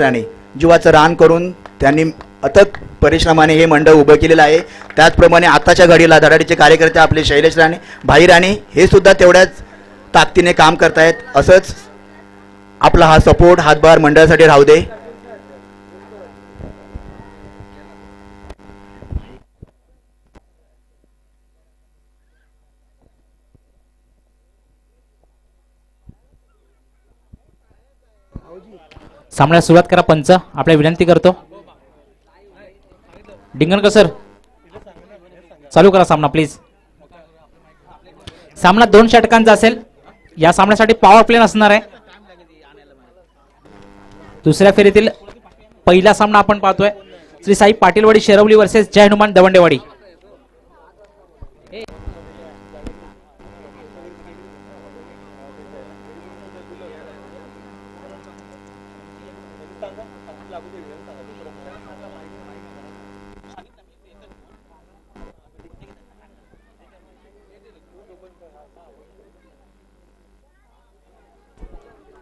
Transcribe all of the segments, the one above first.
राणे. जीवाचं रान करून त्यांनी अथक परिश्रमाने हे मंडळ उभं केलेलं आहे. त्याचप्रमाणे आताच्या घडीला धडाडीचे कार्यकर्ते आपले शैलेश राणे भाई राणे हे सुद्धा तेवढ्याच ताकदीने काम करतायत. असंच आपला हा सपोर्ट हातभार मंडळासाठी राहू दे. सामन्याला सुरुवात करा पंच. आपल्या विनंती करतो. डिंगणकर सर चालू करा सामना प्लीज सामना दोन षटकांचा असेल. या सामन्यासाठी पॉवर प्लेन असणार आहे. दुसऱ्या फेरीतील पहिला सामना आपण पाहतोय. श्री साई पाटीलवाडी शेरवली वर्सेस जय हनुमान दवंडेवाडी.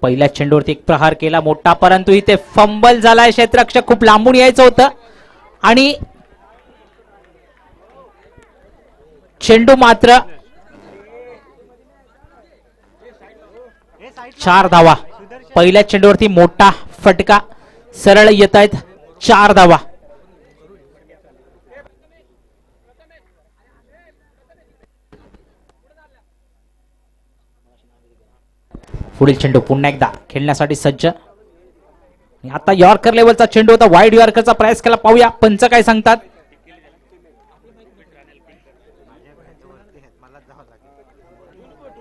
पहिल्या चेंडूवरती एक प्रहार केला मोठा परंतु इथे फंबल झालाय. क्षेत्ररक्षक खूप लांबून यायचं होतं. आणि चेंडू मात्र चार धावा. पहिल्या चेंडूवरती मोठा फटका. सरळ येत आहेत चार धावा. पुढील चेंडू पुन्हा एकदा खेळण्यासाठी सज्ज. आता यॉर्कर लेवलचा चेंडू होता. वाईड यॉर्करचा प्रयास केला. पाहूया पंच काय सांगतात.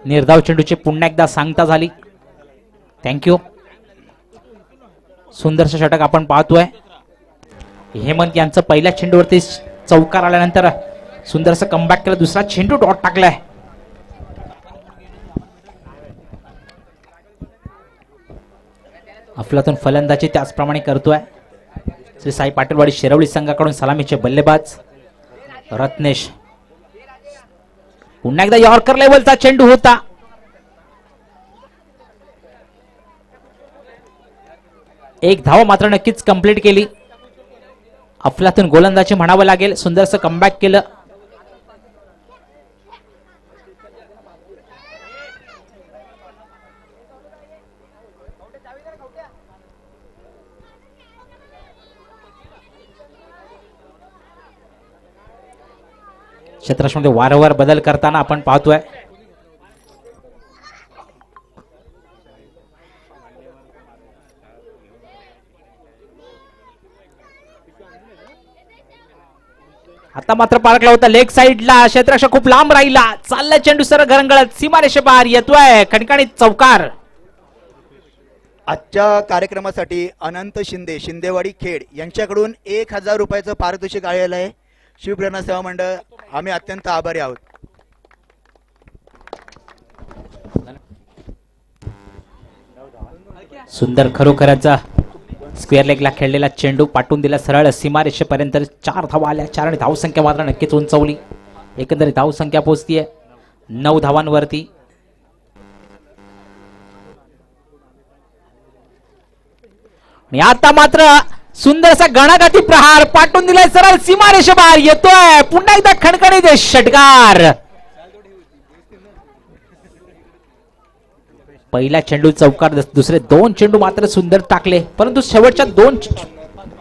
निर्धाव चेंडूची पुन्हा एकदा सांगता झाली. थँक्यू सुंदरसं षटक आपण पाहतोय. हेमंत यांचं पहिल्या चेंडूवरती चौकार आल्यानंतर सुंदरसं कमबॅक केलं. दुसरा चेंडू डॉट टाकलाय. अफलातून फलंदाजी त्याचप्रमाणे करतोय. श्री साई पाटीलवाडी शिरवली संघाकडून सलामीचे बल्लेबाज रत्नेश. पुन्हा एकदा यॉर्कर लेवलचा चेंडू होता. एक धाव मात्र नक्कीच कंप्लीट केली. अफलातून गोलंदाजी म्हणावं लागेल. सुंदरसं कमबॅक केलं. क्षेत्रामध्ये वारंवार बदल करताना आपण पाहतोय. आता मात्र पारकला होता लेग साईडला. क्षेत्ररक्षक खूप लांब राहिला. चालला चेंडू सर घरंगळत सीमारेषे बाहेर येतोय. खणखणीत चौकार. आजच्या कार्यक्रमासाठी अनंत शिंदे शिंदेवाडी खेड यांच्याकडून एक हजार रुपयाचं पारितोषिक आलेलं आहे. शिवप्रेरणा सेवा मंडळ आम्ही अत्यंत आभारी आहोत. सुंदर खरोखरचा स्क्वेअर लेगला खेळलेला चेंडू पाठवून दिला सरळ सीमारेषेपर्यंत चार धावा आल्या चार आणि धावसंख्या मात्र नक्कीच उंचवली. एकंदरीत धावसंख्या पोहोचतीये. नऊ धावांवरती. आणि आता मात्र सुंदरसा गणागाती प्रहार पाठवून दिलाय सरळ सीमारेषेबाहेर येतोय. पुन्हा एकदा खणखणीत षटकार. पहिला चेंडू चौकार दुसरे दोन चेंडू मात्र सुंदर टाकले. परंतु शेवटच्या दोन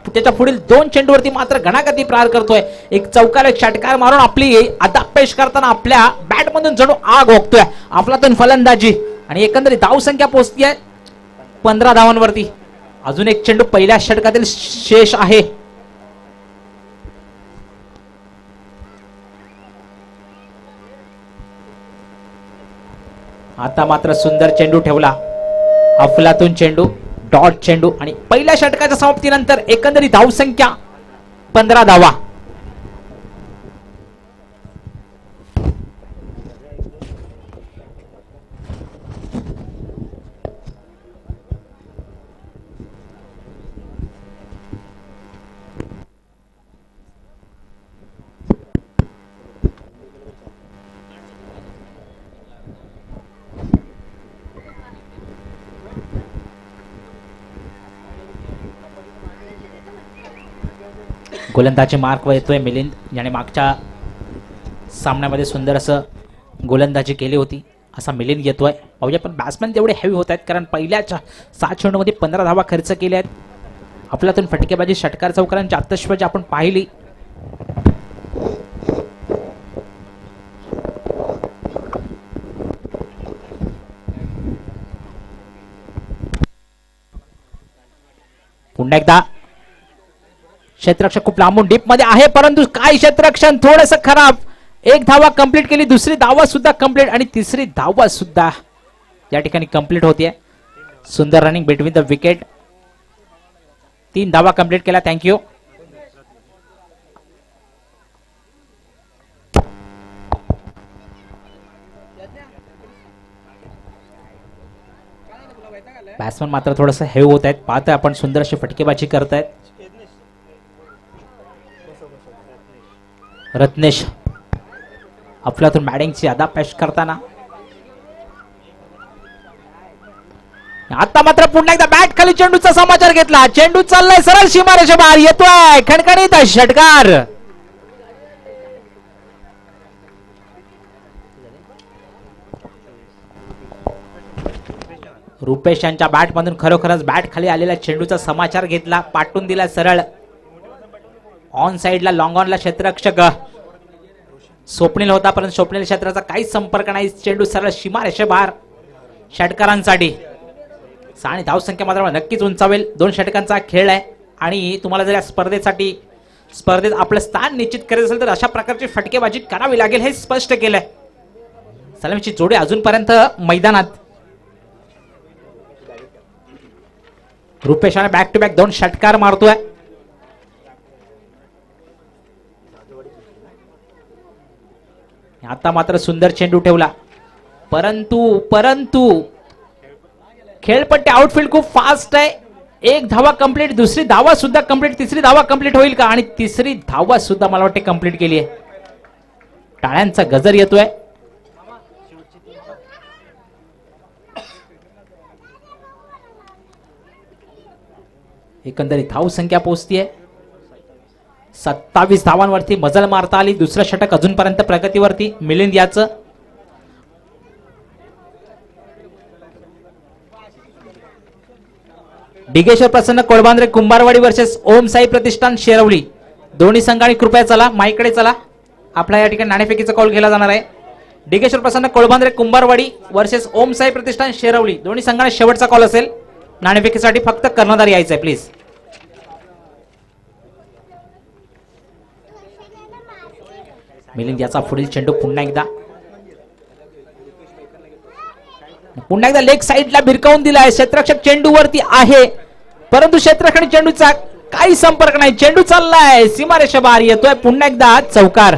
त्याच्या पुढील दोन चेंडूवरती मात्र घणागती प्रहार करतोय. एक चौकार एक षटकार मारून आपली आता पेश करताना आपल्या बॅट मधून जणू आग ओकतोय. आपलातून फलंदाजी. आणि एकंदरीत धावसंख्या पोहोचतीये पंधरा धावांवरती. अजून एक चेंडू पहिल्या षटकातील शेष आहे. आता मात्र सुंदर चेंडू ठेवला. अफलातून चेंडू डॉट चेंडू आणि पहिल्या षटकाच्या समाप्तीनंतर एकंदरीत धावसंख्या पंधरा धावा. गोलंदाजी मार्क येतोय मिलिंद. याने मागच्या सामन्यामध्ये सुंदर असं गोलंदाजी केली होती. असा मिलिंद येतोय. पाहूया पण बॅट्समॅन तेवढे हेवी होत आहेत कारण पहिल्याच्या सात चेंडूमध्ये पंधरा धावा खर्च केल्या आहेत. आपल्यातून फटकेबाजी षटकार चौकारांची आत्मश्वाजी आपण पाहिली. पुन्हा एकदा क्षेत्ररक्षक खूप लांबून डीपमध्ये आहे परंतु काय क्षेत्ररक्षण थोडस खराब. एक धावा कंप्लीट केली दुसरी धावा सुद्धा कंप्लीट आणि तिसरी धावा सुद्धा या ठिकाणी कंप्लीट होतीये. सुंदर रनिंग बिटवीन द विकेट तीन धावा कंप्लीट केला थँक्यू बॅट्समन मात्र थोडस हेव होत आहेत. पाहतोय आपण सुंदर अशी फटकेबाजी करतायत. रत्नेश अफलातून बॅटिंगची अदा पेश करताना. आता मात्र पुन्हा एकदा बॅट खाली चेंडूचा समाचार घेतला. चेंडू चाललाय सरळ सीमारेषा बाहेर. येतोय खणखणीत षटकार. रुपेश यांच्या बॅट मधून खरोखरच बॅट खाली आलेला चेंडूचा समाचार घेतला. पाठवून दिला सरळ. ऑन साईडला लॉंग ऑनला क्षेत्ररक्षक स्वप्नील होता परंतु स्वप्नील क्षेत्राचा काहीच संपर्क नाही. चेंडू सरळ सीमारेषे बाहेर. षटकारांसाठी. आणि धावसंख्या मात्र नक्कीच उंचावेल. दोन षटकांचा खेळ आहे. आणि तुम्हाला जर या स्पर्धेसाठी स्पर्धेत आपलं स्थान निश्चित करायचं असेल तर अशा प्रकारची फटकेबाजी करावी लागेल हे स्पष्ट केलंय. सलामीची जोडी अजूनपर्यंत मैदानात. रुपेशाने बॅक टू बॅक दोन षटकार मारतोय. आता मात्र सुंदर चेंडू ठेवला. परंतु परंतु खेळपट्टी आउटफील्ड खूप फास्ट आहे. एक धावा कंप्लीट दुसरी धावा सुद्धा कंप्लीट तिसरी धावा कंप्लीट होईल का? आणि तिसरी धावा सुद्धा मला वाटते कंप्लीट केली आहे. टाळ्यांचा गजर येतोय. एकंदरीत धाव संख्या पोहोचतीये. सत्तावीस धावांवरती मजल मारता आली. दुसरं षटक अजूनपर्यंत प्रगतीवरती. मिलिंद याचं. डिगेश्वर प्रसन्न कोळबांद्रे कुंभारवाडी वर्सेस ओम साई प्रतिष्ठान शेरवली. दोन्ही संघाने कृपया चला माईकडे चला. आपला या ठिकाणी नाणेफेकीचा कॉल केला जाणार आहे. डिगेश्वर प्रसन्न कोळबांद्रे कुंभारवाडी वर्सेस ओम साई प्रतिष्ठान शेरवली. दोन्ही संघाने शेवटचा कॉल असेल. नाणेफेकीसाठी फक्त कर्णधार यायचंय प्लीज मिलिंद याचा पुढील चेंडू पुन्हा एकदा. पुन्हा एकदा लेग साईडला भिरकावून दिलाय क्षेत्रक्षक चेंडूवरती आहे. परंतु क्षेत्ररक्षक चेंडूचा काही संपर्क नाही. चेंडू चाललाय. सीमारेषा बाहेर येतोय. पुन्हा एकदा चौकार.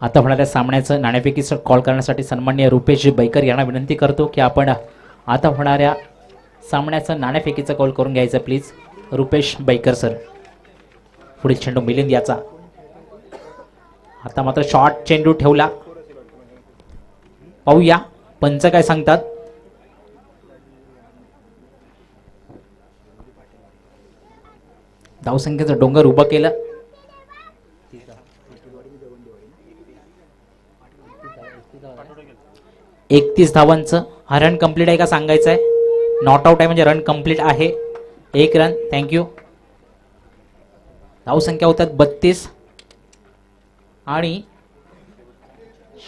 आता होणाऱ्या सामन्याचं नाणेफेकीचं कॉल करण्यासाठी सन्मान्य रुपेश बैकर यांना विनंती करतो की आपण आता होणाऱ्या सामन्याचं नाणेफेकीचं कॉल करून घ्यायचं प्लीज रुपेश बैकर सर पुढील चेंडू मिलिंद याचा. आता मात्र शॉर्ट चेंडू ठेवला. पाहूया पंच काय सांगतात? धावसंख्येचं डोंगर उभं केलं. एकतीस धावांचं. हा रन कंप्लीट आहे का सांगायचं आहे? नॉट आउट आहे म्हणजे रन कंप्लीट आहे. एक रन थँक्यू धावसंख्या होतात बत्तीस. आणि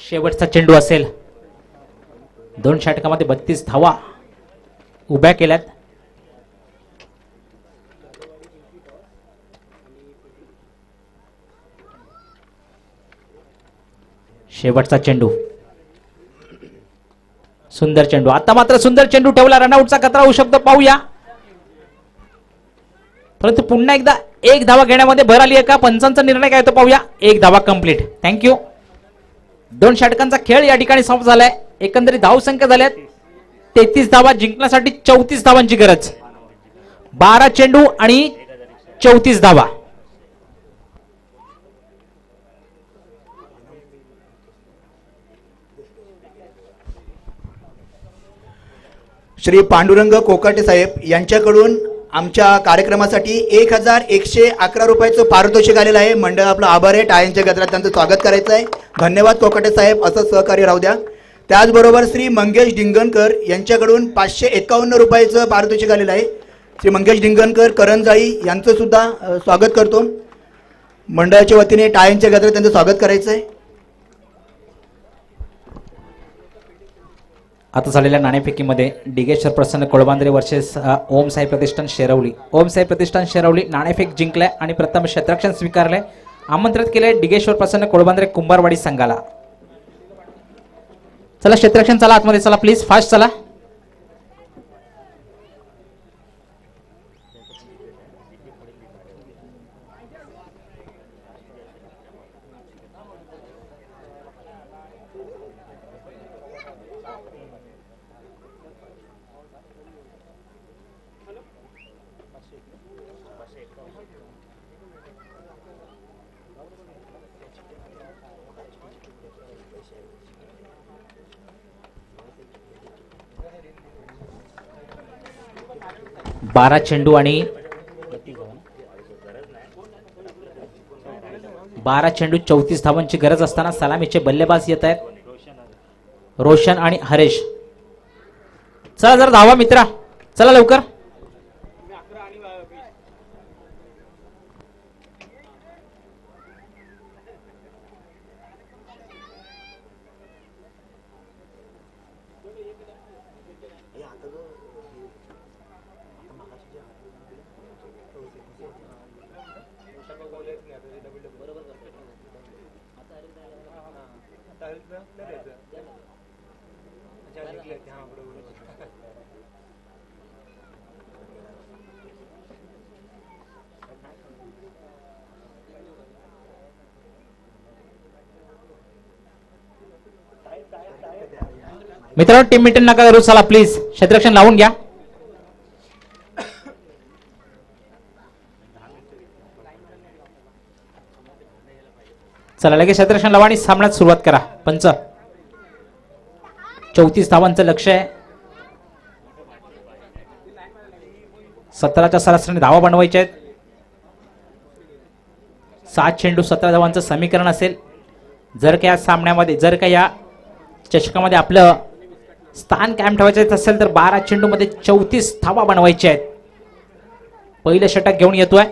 शेवटचा चेंडू असेल. दोन षटकामध्ये बत्तीस धावा उभ्या केल्यात. शेवटचा चेंडू. सुंदर चेंडू. आता मात्र सुंदर चेंडू ठेवला. रनआउटचा खतरा होऊ शकतो. पाहूया. परंतु पुन्हा एकदा एक धावा घेण्यामध्ये भर आली आहे का? पंचांचा निर्णय काय तो पाहूया. एक धावा कंप्लीट थँक्यू दोन षटकांचा खेळ या ठिकाणी समाप्त झालाय. एकंदरीत धावसंख्या झाल्यात. तेहतीस धावा जिंकण्यासाठी चौतीस धावांची गरज. बारा चेंडू आणि चौतीस धावा. श्री पांडुरंग कोकाटे साहेब यांच्याकडून आमच्या कार्यक्रमासाठी एक हजार एकशे अकरा रुपयाचं पारितोषिक आलेलं आहे. मंडळ आपलं आभार आहे. टाळ्यांच्या गजरात त्यांचं स्वागत करायचं आहे. धन्यवाद कोकाटे साहेब. असं सहकार्य राहू द्या. त्याचबरोबर श्री मंगेश डिंगणकर यांच्याकडून पाचशे एकावन्न रुपयाचं पारितोषिक आलेलं आहे. श्री मंगेश डिंगणकर करंजाई यांचं सुद्धा स्वागत करतो. मंडळाच्या वतीने टाळ्यांच्या गजरात त्यांचं स्वागत करायचं आहे. आता झालेल्या नाणेफेकीमध्ये डिगेश्वर प्रसन्न कोळबांद्रे वर्सेस ओमसाई ओम साई प्रतिष्ठान शेरवली. ओम साई प्रतिष्ठान शेरवली नाणेफेक जिंकलाय आणि प्रथम क्षेत्रक्षण स्वीकारले आमंत्रित केले डिगेश्वर प्रसन्न कोळबांद्रे कुंभारवाडी संघाला. चला क्षेत्रक्षण चला आतमध्ये. चला प्लीज फास्ट चला. बारा चेंडू आणि बारा चेंडू चौतीस धावांची गरज असताना सलामीचे बल्लेबाज येत आहेत. रोशन आणि हरेश. चला जरा धावा मित्रा. चला लवकर. मित्रांनो टीम मिटन नका करू चला प्लीज क्षेत्ररक्षण लावून घ्या. चला लगेच क्षेत्ररक्षण लावा आणि सामन्यात सुरुवात करा. पंच. चौतीस धावांचं लक्ष आहे. सतराच्या सरासरीने धावा बनवायच्या आहेत. सात चेंडू सतरा धावांचं समीकरण असेल. जर का या सामन्यामध्ये जर का या चषकामध्ये आपलं स्थान कायम ठेवायचं असेल तर बारा चेंडूमध्ये चौतीस थावा बनवायचे आहेत. पहिलं षटक घेऊन येतोय.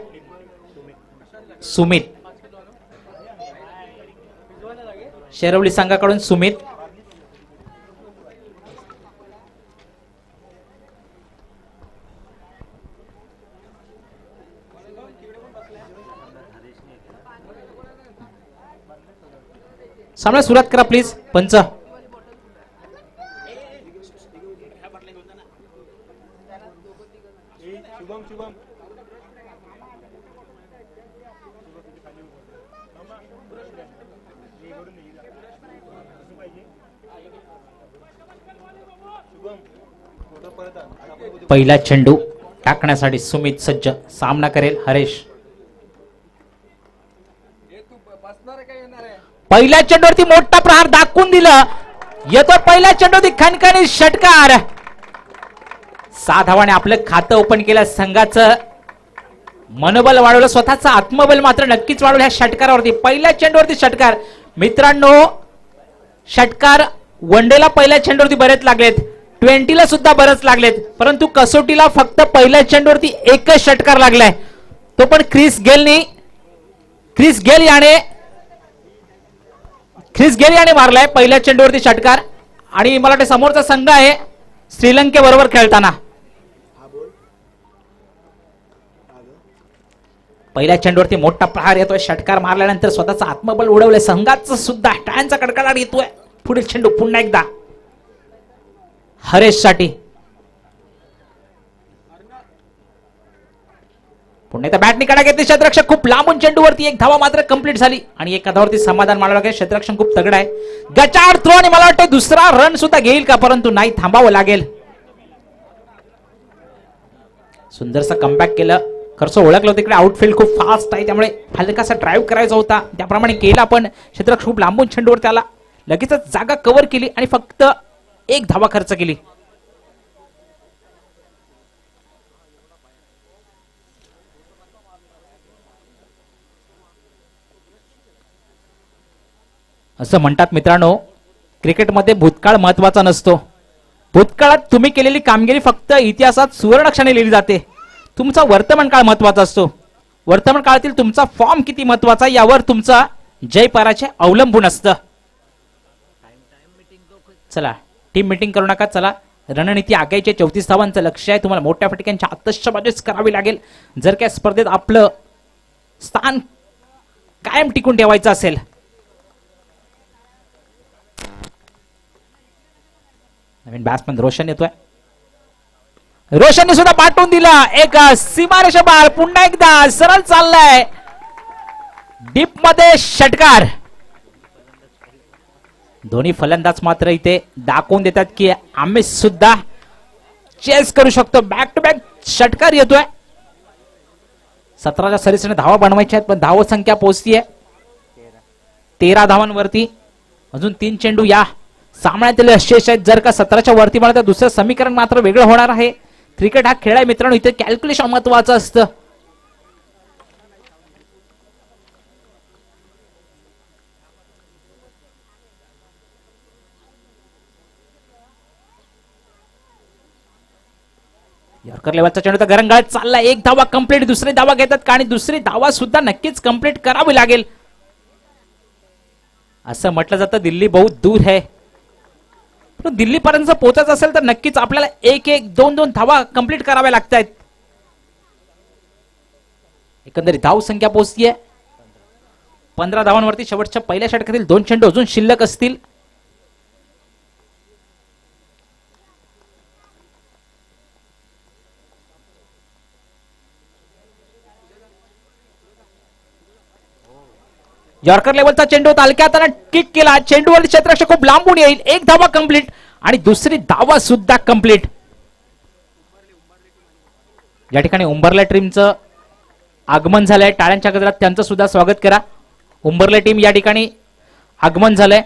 सुमित. शेरवली संघाकडून सुमित. सामना सुरुवात करा प्लीज पंच. पहिला चेंडू टाकण्यासाठी सुमित सज्ज सामना करेल हरेश. पहिल्या चेंडूवरती मोठा प्रहार दाखवून दिला. येतो पहिल्या चेंडूवरती खणखणी षटकार. सहा धावाने आपलं खातं ओपन केलं संघाचं. मनोबल वाढवलं स्वतःचं आत्मबल मात्र नक्कीच वाढवलं ह्या षटकारावरती. पहिल्या चेंडूवरती षटकार. मित्रांनो षटकार वनडेला पहिल्या चेंडूवरती बरेच लागलेत. ट्वेंटीला सुद्धा बरंच लागलेत. परंतु कसोटीला फक्त पहिल्या चेंडूवरती एकच षटकार लागलाय. तो पण क्रिस गेलनी. क्रिस गेल याने ख्रिस गेल याने मारलाय पहिल्या चेंडूवरती षटकार. आणि मला वाटतं समोरचा संघ आहे श्रीलंकेबरोबर खेळताना. पहिल्या चेंडूवरती मोठा प्रहार येतोय. षटकार मारल्यानंतर स्वतःचा आत्मबल उडवलंय. संघाचं सुद्धा टाळ्यांचा कडकडाट येतोय. पुढील चेंडू पुन्हा एकदा. हरेशसाठी. पुणे तर बॅटनी कडा घेतली. क्षेत्ररक्षक खूप लांबून चेंडूवरती एक धावा मात्र कंप्लीट झाली. आणि एक धावावरती समाधान मानावं लागेल. क्षेत्ररक्षण खूप तगड आहे. गचाड थ्रो आणि मला वाटतं दुसरा रन सुद्धा घेईल का? परंतु नाही थांबावं लागेल. सुंदरसं कमबॅक केलं. खर्च ओळखलं तिकडे आउटफील्ड खूप फास्ट आहे. त्यामुळे हलकासा ड्राईव्ह करायचा होता. त्याप्रमाणे केला पण. क्षेत्ररक्षक खूप लांबून चेंडूवर त्याला लगेचच जागा कव्हर केली आणि फक्त एक धावा खर्च केली. असं म्हणतात मित्रांनो क्रिकेटमध्ये भूतकाळ महत्त्वाचा नसतो. भूतकाळात तुम्ही केलेली कामगिरी फक्त इतिहासात सुवर्णक्षाने लिहिली जाते. तुमचा वर्तमान काळ महत्त्वाचा असतो. वर्तमान काळातील तुमचा फॉर्म किती महत्त्वाचा यावर तुमचा जय पराजय अवलंबून असतं. चला. टीम मिटिंग करू नका चला. रणनीती आगायचे चौतीस धावांचं लक्ष आहे. तुम्हाला मोठ्या फटक्यांच्या आतषबाजीच करावी लागेल. जर काय स्पर्धेत आपलं स्थान कायम टिकून ठेवायचं असेल. नवीन बॅट्समन रोशन येतोय. रोशनने सुद्धा पाठवून दिला. एक सीमारेषा बार पुन्हा एकदा सरळ चाललाय. डीपमध्ये षटकार. दोन्ही फलंदाज मात्र इथे दाखवून देतात की आम्ही सुद्धा चेस करू शकतो. बॅक टू बॅक षटकार येतोय. सतराच्या सरीसने धावा बनवायच्या आहेत पण धाव संख्या पोहोचतीये. तेरा धावांवरती. अजून तीन चेंडू या सामन्यातील शेष आहेत. जर का सतराच्या वरती मला तर दुसरं समीकरण मात्र वेगळं होणार आहे. क्रिकेट हा खेळ आहे मित्रांनो. इथे कॅल्क्युलेशन महत्वाचं असतं. यॉर्कर लेवलचा चेंडू. तर गरंगाळत चालला एक धावा कंप्लीट दुसरी धावा घेतात का? आणि दुसरी धावा सुद्धा नक्कीच कंप्लीट करावी लागेल. असं म्हटलं जातं दिल्ली बहुत दूर है. पण दिल्लीपर्यंत जर पोहोचायचं असेल तर नक्कीच आपल्याला एक एक दोन दोन धावा कंप्लीट कराव्या लागत आहेत एकंदरीत धाव संख्या पोहोचतीये. पंधरा धावांवरती शेवटच्या पहिल्या षटकातील दोन चेंडू अजून शिल्लक असतील. यॉर्कर लेवलचा चेंडू तालक्यात किक केला. चेंडूवर क्षेत्ररक्षक खूप लांबून येईल. एक धावा कंप्लीट आणि दुसरी धावा सुद्धा कंप्लीट या ठिकाणी उंबरल्या टीमचं आगमन झालंय. टाळ्यांच्या गजरात त्यांचं सुद्धा स्वागत करा. उंबरले टीम या ठिकाणी आगमन झालंय.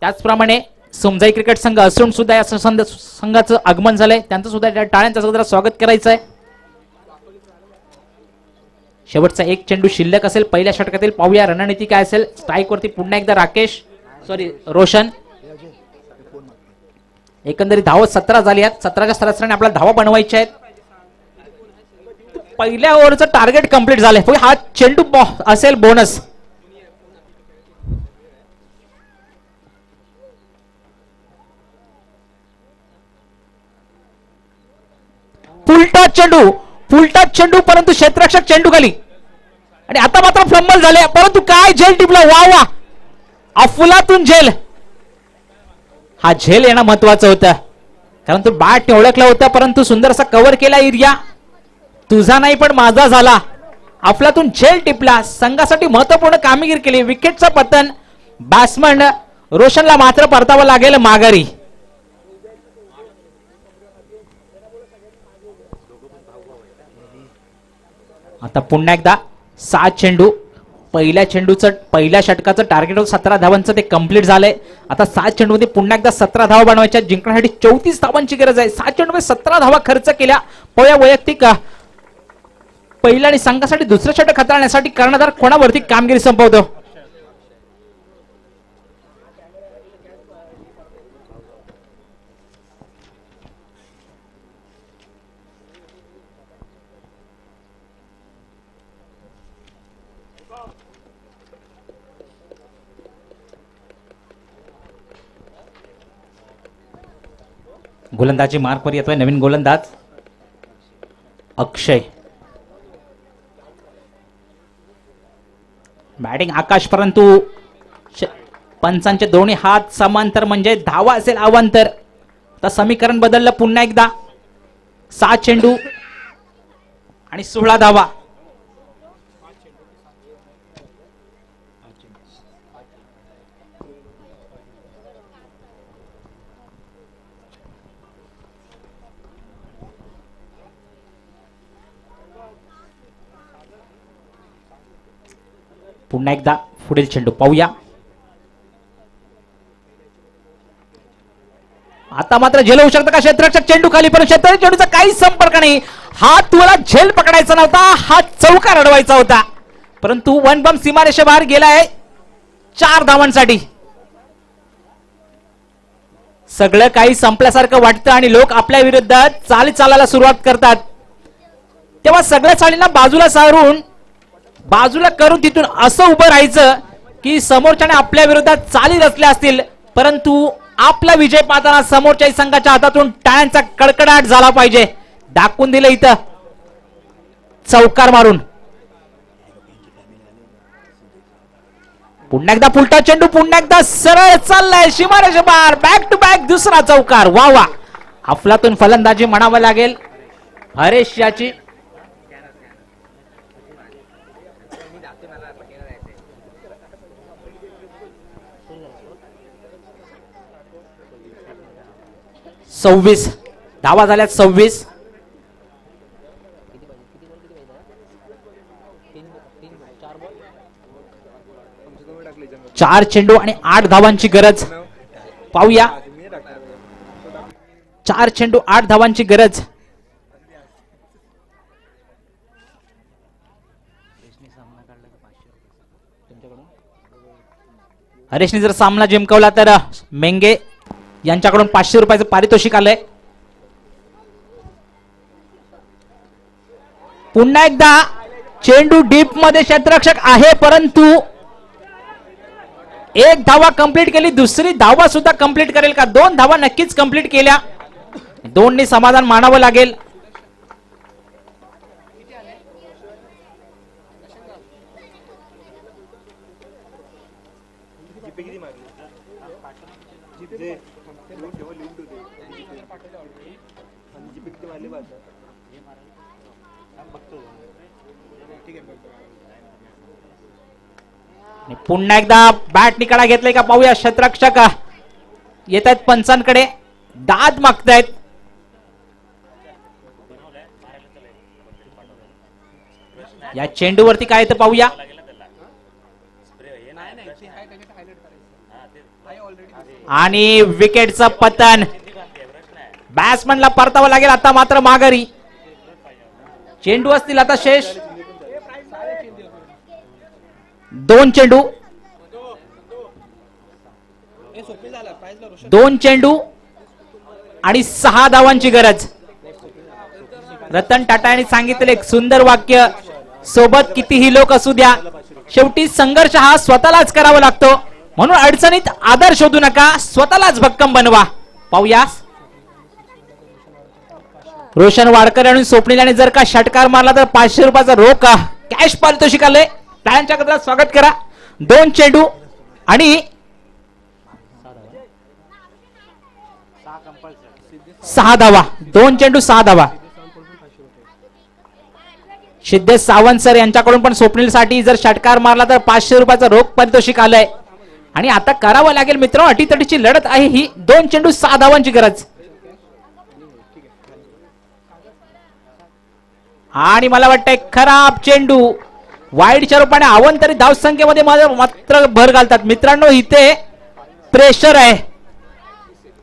त्याचप्रमाणे समजाई क्रिकेट संघ असून सुद्धा या संघ- संघाचं आगमन झालंय. त्यांचं सुद्धा टाळ्यांच्या गजरात स्वागत करायचं आहे शेवटचा एक चेंडू शिल्लक असेल पहिल्या षटकातील पाहूया. रणनीती काय असेल? स्ट्राईक वरती पुन्हा एकदा राकेश सॉरी रोशन. एकंदरीत धावत सतरा झाली आहेत. सतराच्या सरासरीने आपल्याला धावा बनवायच्या आहेत. पहिल्या ओव्हरचं टार्गेट कंप्लीट झालंय. हा चेंडू बॉ- असेल बोनस उलटा चेंडू. फुलटा चेंडू परंतु क्षेत्ररक्षक चेंडू खाली. आणि आता मात्र फ्लंबल झाले परंतु काय झेल टिपला? वा वा. अफुलातून झेल. हा झेल येणं महत्वाचं होतं. कारण तो बॅट ओळखला होता परंतु सुंदर असा कव्हर केला एरिया. तुझा नाही पण माझा झाला. अफलातून झेल टिपला. संघासाठी महत्त्वपूर्ण कामगिरी केली. विकेटचं पतन. बॅट्समन रोशनला मात्र परतावं लागेल माघारी. आता पुन्हा एकदा सात चेंडू पहिल्या चेंडूचं पहिल्या षटकाचं टार्गेट होतं सतरा धावांचं ते कंप्लीट झालंय. आता सात चेंडूमध्ये पुन्हा एकदा सतरा धावा बनवायच्या. जिंकण्यासाठी चौतीस धावांची गरज आहे. सात चेंडूमध्ये सतरा धावा खर्च केल्या. पया वैयक्तिक पहिल्या आणि संघासाठी दुसरं षटक हाताळण्यासाठी कर्णधार कोणावरती कामगिरी संपवतो? गोलंदाजी मार्कवर येतोय. नवीन गोलंदाज अक्षय. बॅटिंग आकाश परंतु पंचांचे दोन्ही हात समांतर म्हणजे धावा असेल अवांतर आता समीकरण बदललं पुन्हा एकदा. सहा चेंडू आणि सोळा धावा. पुन्हा एकदा पुढील चेंडू पाहूया. आता मात्र झेल होऊ शकतं का क्षेत्रक्षक चेंडू खाली पण क्षेत्र चेंडूचा काही संपर्क नाही. हा तुला झेल पकडायचा नव्हता हा चौकार अडवायचा होता. परंतु वन बम सीमारेषेबाहेर गेलाय चार धावांसाठी. सगळं काही संपल्यासारखं वाटतं आणि लोक आपल्या विरुद्ध चाली चालायला सुरुवात करतात. तेव्हा सगळ्या चालींना बाजूला सारून बाजूला करून तिथून असं उभं राहायचं की समोरच्याने आपल्या विरोधात चाली रचल्या असतील परंतु आपला विजय पाहताना समोरच्याही संघाच्या हातातून टाळ्यांचा कडकडाट झाला पाहिजे. दाखवून दिलं इथं. चौकार मारून. पुन्हा एकदा पुलटा चेंडू पुन्हा एकदा सरळ चाललाय शिमारेश बार बॅक टू बॅक दुसरा चौकार. वा वा. अफलातून फलंदाजी म्हणावं लागेल. हरेश याची सव्वीस. धावा झाल्यात सव्वीस. चार चेंडू आणि आठ धावांची गरज. पाहूया. चार चेंडू आठ धावांची गरज. हरेशने जर सामना जिंकवला तर मेंगे यांच्याकडून पाचशे रुपयाचं पारितोषिक आलंय. पुन्हा एकदा चेंडू डीपमध्ये क्षेत्ररक्षक आहे परंतु एक धावा कंप्लीट केली दुसरी धावा सुद्धा कंप्लीट करेल का? दोन धावा नक्कीच कंप्लीट केल्या. दोनने समाधान मानावं लागेल. आणि पुन्हा एकदा बॅट निकाला घेतलाय का पाहूया क्षेत्ररक्षक येत आहेत पंचांकडे. दाद मागतायत. या चेंडूवरती काय येतं पाहूया. आणि विकेटचं पतन. बॅट्समनला परतावं लागेल आता मात्र माघारी. चेंडू असतील आता शेष. दोन चेंडू. दोन चेंडू आणि सहा धावांची गरज. रतन टाटा यांनी सांगितलं एक सुंदर वाक्य सोबत कितीही लोक असू द्या शेवटी संघर्ष हा स्वतःलाच करावा लागतो. म्हणून अडचणीत आदर शोधू नका स्वतःलाच भक्कम बनवा. पाहूया रोशन वाडकर आणि स्वप्नील जर का षटकार मारला तर पाचशे रुपयाचा रोख कॅश पारितोषिक आलंय टाळ्यांच्या कदरात स्वागत करा. दोन चेंडू आणि सहा धावा. दोन चेंडू सहा धावा. सिद्धेश सावंत सर यांच्याकडून पण स्वप्नीलसाठी जर षटकार मारला तर पाचशे रुपयाचं रोख पारितोषिक आलंय. आणि आता करावं लागेल मित्र अटीतटीची लढत आहे ही. दोन चेंडू सहा धावांची गरज. आणि मला वाटतंय खराब चेंडू. वाईडच्या रूपाने अवंतरी धावसंख्येमध्ये माझं मात्र भर घालतात. मित्रांनो इथे प्रेशर आहे.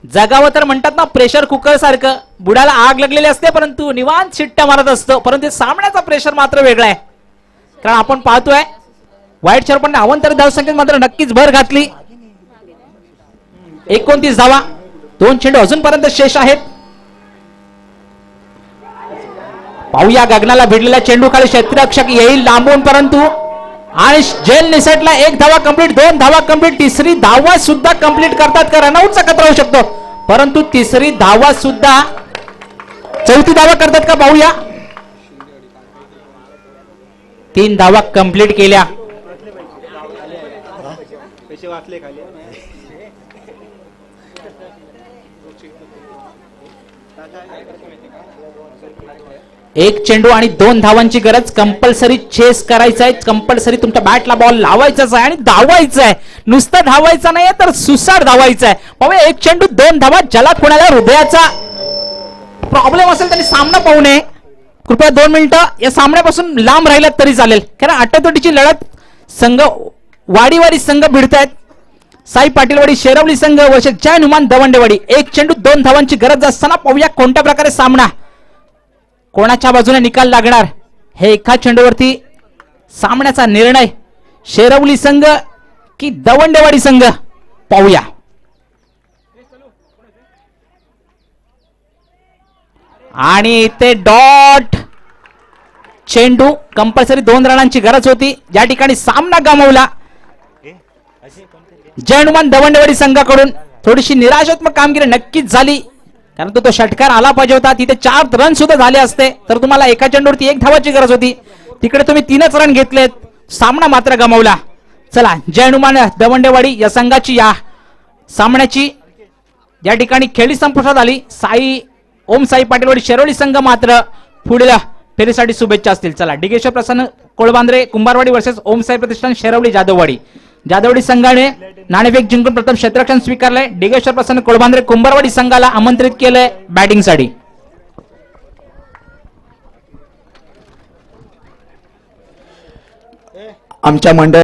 जगावं तर म्हणतात ना प्रेशर कुकर सारखं. बुडाला आग लागलेली असते परंतु निवांत शिट्ट्या मारत असतं. परंतु सामन्याचा प्रेशर मात्र वेगळा आहे. कारण आपण पाहतोय वाईट रूपाने अवंतरी धावसंख्येत मात्र नक्कीच भर घातली. एकोणतीस धावा. दोन चेंडू अजूनपर्यंत शेष आहेत. पाहूया गगनाला भिडलेल्या चेंडू खाली क्षेत्ररक्षक येईल लांबून परंतु आणि जेल निसटला एक धावा कंप्लीट दोन धावा कंप्लीट तिसरी धावा सुद्धा कंप्लीट करतात का रनआउटचा खतरा होऊ शकतो. परंतु तिसरी धावा सुद्धा चौथी धावा करतात का पाहूया तीन धावा कंप्लीट केल्या. वाचले खाली एक चेंडू आणि दोन धावांची गरज. कंपल्सरी चेस करायचं आहे कंपल्सरी तुमच्या बॅटला बॉल लावायचाच आहे आणि धावायचं आहे नुसतं धावायचं नाही तर सुसार धावायचा आहे पाहूया एक चेंडू दोन धावा ज्याला कोणाला हृदयाचा प्रॉब्लेम असेल त्यांनी सामना पाहू नये. कृपया दोन मिनिटं या सामन्यापासून लांब राहिलात तरी चालेल. कारण अट्टातोटीची लढत संघ वाडीवाडी संघ भिडत आहेत साई पाटीलवाडी शेरवली संघ वर्ष जय हनुमान दवंडेवाडी. एक चेंडू दोन धावांची गरज असताना पाहूया कोणत्या प्रकारे सामना. कोणाच्या बाजूने निकाल लागणार? हे एका चेंडूवरती सामन्याचा निर्णय. शेरवली संघ की दवंडेवाडी संघ? पाहूया. आणि ते डॉट. चेंडू कंपल्सरी दोन रनांची गरज होती. या ठिकाणी सामना गमावला. जयनुमान दवंडेवाडी संघाकडून थोडीशी निराशात्मक कामगिरी नक्कीच झाली. कारण तो तो षटकार आला पाहिजे होता. तिथे चार रन सुद्धा झाले असते. तर तुम्हाला एका चेंडूवरती एक धावाची गरज होती. तिकडे तुम्ही तीनच रन घेतलेत. सामना मात्र गमावला. चला जय हनुमान दवंडेवाडी या संघाची या सामन्याची. या ठिकाणी खेळी संपुष्टात आली. साई ओम साई पाटीलवाडी शेरोली संघ मात्र पुढील फेरीसाठी शुभेच्छा असतील. चला डिगेश्वर प्रसन्न कोळबांद्रे कुंभारवाडी वर्सेस ओम साई प्रतिष्ठान शेरवली जाधववाडी. जाधवडी संघाने नाणेफेक जिंकून प्रथम क्षेत्रक्षण स्वीकारलंय डिगेश्वर प्रसन्न कोळबांद्रे कुंभारवाडी संघाला आमंत्रित केलंय बॅटिंगसाठी आमच्या मंडळ